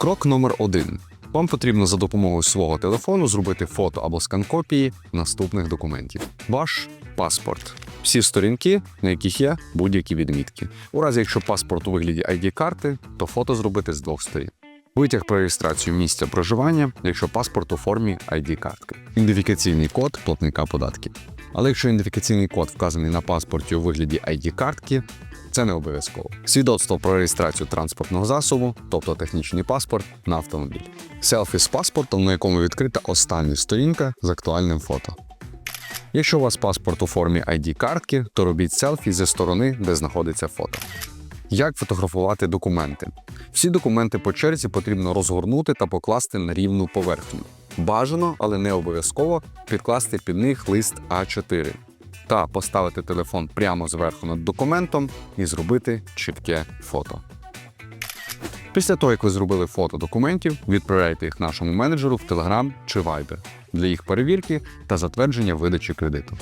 Крок номер один. Вам потрібно за допомогою свого телефону зробити фото або скан копії наступних документів: ваш паспорт, всі сторінки, на яких є будь-які відмітки. У разі, якщо паспорт у вигляді ID-карти, то фото зробити з двох сторін. Витяг про реєстрацію місця проживання, якщо паспорт у формі ID-картки, ідентифікаційний код платника податків. Але якщо ідентифікаційний код вказаний на паспорті у вигляді ID-картки, це не обов'язково. Свідоцтво про реєстрацію транспортного засобу, тобто технічний паспорт на автомобіль. Селфі з паспортом, на якому відкрита остання сторінка з актуальним фото. Якщо у вас паспорт у формі ID-картки, то робіть селфі зі сторони, де знаходиться фото. Як фотографувати документи? Всі документи по черзі потрібно розгорнути та покласти на рівну поверхню. Бажано, але не обов'язково підкласти під них лист А4 та поставити телефон прямо зверху над документом і зробити чітке фото. Після того, як ви зробили фото документів, відправляйте їх нашому менеджеру в Telegram чи Viber для їх перевірки та затвердження видачі кредиту.